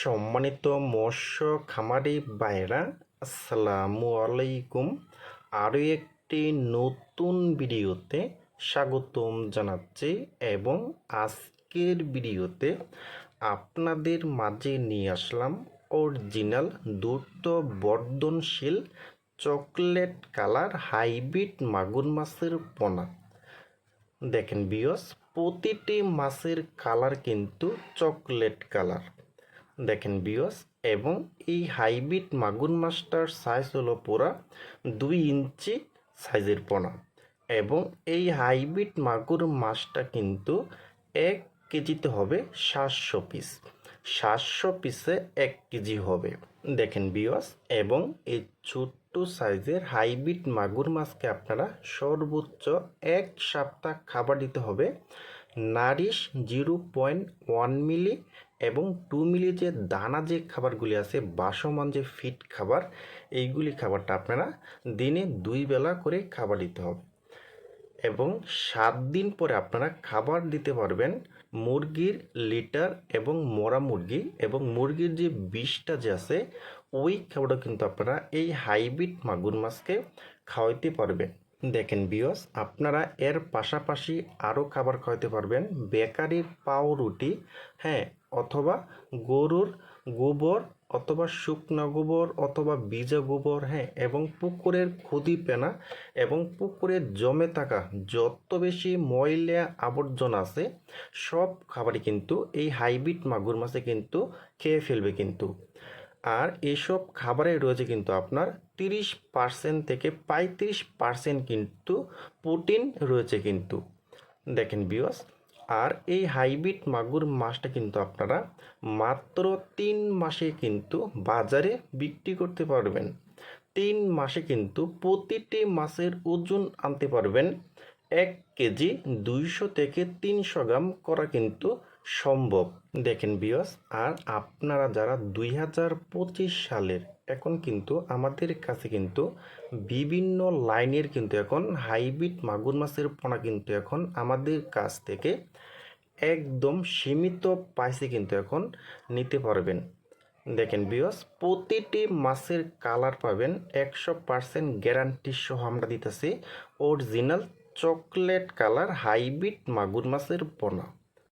সম্মানিত মৎস্য খামারি ভাইরা আসসালামু আলাইকুম। আরও একটি নতুন ভিডিওতে স্বাগতম জানাচ্ছি এবং আজকের ভিডিওতে আপনাদের মাঝে নিয়ে আসলাম অরিজিনাল দ্রুত বর্ধনশীল চকলেট কালার হাইব্রিড মাগুর মাছের পোনা। দেখেন বিয়স প্রতিটি মাছের কালার কিন্তু চকলেট কালার। দেখেন বিয়স এবং এই হাইব্রিড মাগুর মাছটার সাইজ হলো পুরা দুই ইঞ্চি সাইজের পোনা। এবং এই হাইব্রিড মাগুর মাছটা কিন্তু এক কেজিতে হবে সাতশো পিস সাতশো পিসে এক কেজি হবে। দেখেন বিয়স এবং এই ছোট্ট সাইজের হাইব্রিড মাগুর মাছকে আপনারা সর্বোচ্চ এক সপ্তাহ খাবার দিতে হবে। Nourish zero point one milli এবং টু মিলি যে দানা যে খাবারগুলি আছে, বাসমান যে ফিট খাবার, এইগুলি খাবারটা আপনারা দিনে দুই বেলা করে খাবার দিতে হবে। এবং সাত দিন পরে আপনারা খাবার দিতে পারবেন মুরগির লিটার এবং মরা মুরগি এবং মুরগির যে বিষটা যে আছে, ওই খাবারটা কিন্তু আপনারা এই হাইব্রিড মাগুর মাছকে খাওয়াইতে পারবেন। দেখেন বিয়স আপনারা এর পাশাপাশি আরও খাবার খাওয়াতে পারবেন। বেকারির পাউরুটি হ্যাঁ অথবা গরুর গোবর, অথবা শুকনো গোবর, অথবা বীজা গোবর হ্যাঁ এবং পুকুরের খুদি পেনা এবং পুকুরে জমে থাকা যত বেশি ময়লা আবর্জনা আছে, সব খাবারই কিন্তু এই হাইব্রিড মাগুর মাছে কিন্তু খেয়ে ফেলবে কিন্তু। আর এসব খাবারে রয়েছে কিন্তু আপনার তিরিশ পার্সেন্ট থেকে পঁয়ত্রিশ পার্সেন্ট কিন্তু প্রোটিন রয়েছে কিন্তু। দেখেন বিয়স আর এই হাইব্রিড মাগুর মাছটা কিন্তু আপনারা মাত্র তিন মাসে কিন্তু বাজারে বিক্রি করতে পারবেন। তিন মাসে কিন্তু প্রতিটি মাছের ওজন আনতে পারবেন। এক কেজি দুইশো থেকে তিনশো গ্রাম করা কিন্তু সম্ভব। দেখেন বিয়স আর আপনারা যারা দুই হাজার পঁচিশ সালের, এখন কিন্তু আমাদের কাছে কিন্তু বিভিন্ন লাইনের কিন্তু এখন হাইব্রিড মাগুর মাছের পোনা কিন্তু এখন আমাদের কাছ থেকে একদম সীমিত পাইসে কিন্তু এখন নিতে পারবেন। দেখেন বিয়স প্রতিটি মাছের কালার পাবেন একশো পার্সেন্ট গ্যারান্টি সহ আমরা দিতেছি অরিজিনাল চকলেট কালার হাইব্রিড মাগুর মাছের পোনা।